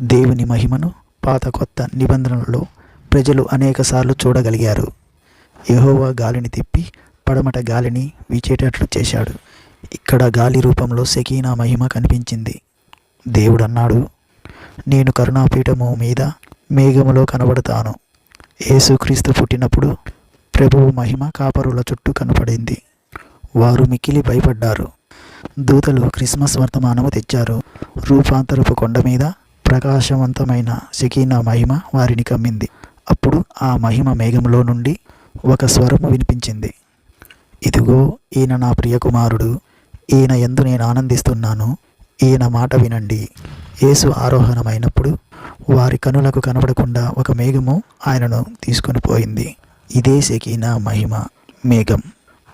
దేవుని మహిమను పాత కొత్త నిబంధనలలో ప్రజలు అనేకసార్లు చూడగలిగారు. యహోవా గాలిని తిప్పి పడమట గాలిని వీచేటట్లు చేశాడు. ఇక్కడ గాలి రూపంలో సెకీనా మహిమ కనిపించింది. దేవుడు అన్నాడు నేను కరుణాపీఠము మీద మేఘములో కనబడతాను. యేసుక్రీస్తు పుట్టినప్పుడు ప్రభువు మహిమ కాపరుల చుట్టూ కనపడింది. వారు మిక్కిలి భయపడ్డారు. దూతలు క్రిస్మస్ వర్తమానము తెచ్చారు. రూపాంతరపు కొండ మీద ప్రకాశవంతమైన సికీనా మహిమ వారిని కమ్మింది. అప్పుడు ఆ మహిమ మేఘంలో నుండి ఒక స్వరము వినిపించింది. ఇదిగో ఈయన నా ప్రియ కుమారుడు ఈయన ఎందు నేను ఆనందిస్తున్నాను ఈయన మాట వినండి. యేసు ఆరోహణమైనప్పుడు వారి కనులకు కనబడకుండా ఒక మేఘము ఆయనను తీసుకొని పోయింది. ఇదే సెకీనా మహిమ మేఘం.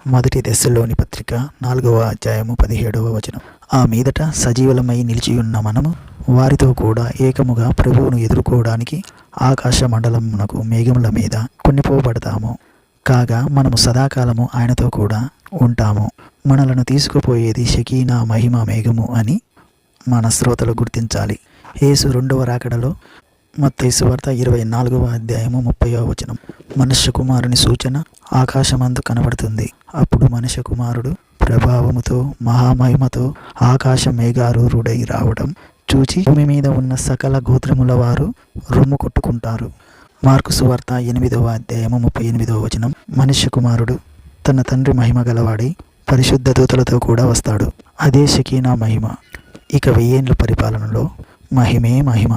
మొదటి దశలోని పత్రిక నాలుగవ అధ్యాయము పదిహేడవ వచనం. ఆ మీదట సజీవలమై నిలిచి ఉన్న మనము వారితో కూడా ఏకముగా ప్రభువును ఎదుర్కోవడానికి ఆకాశ మండలమునకు మేఘముల మీద కొనిపోబడతాము. కాగా మనము సదాకాలము ఆయనతో కూడా ఉంటాము. మనలను తీసుకుపోయేది షకీనా మహిమ మేఘము అని మన శ్రోతలు గుర్తించాలి. యేసు రెండవ రాకడలో మత్తయి వార్త ఇరవై నాలుగవ అధ్యాయము ముప్పైవ వచనం. మనుష్య కుమారుని సూచన ఆకాశమందు కనబడుతుంది. అప్పుడు మనుష్య కుమారుడు ప్రభావముతో మహామహిమతో ఆకాశ మేఘారూరుడై రావడం చూచి భూమి మీద ఉన్న సకల గోత్రముల వారు రొమ్ము కొట్టుకుంటారు. మార్కు సువార్త ఎనిమిదవ అధ్యాయము ముప్పై ఎనిమిదవ వచనం. మనిషి కుమారుడు తన తండ్రి మహిమ గలవాడి పరిశుద్ధ దూతలతో కూడా వస్తాడు. అదే షకీనా మహిమ. ఇక వెయ్యేండ్ల పరిపాలనలో మహిమే మహిమ.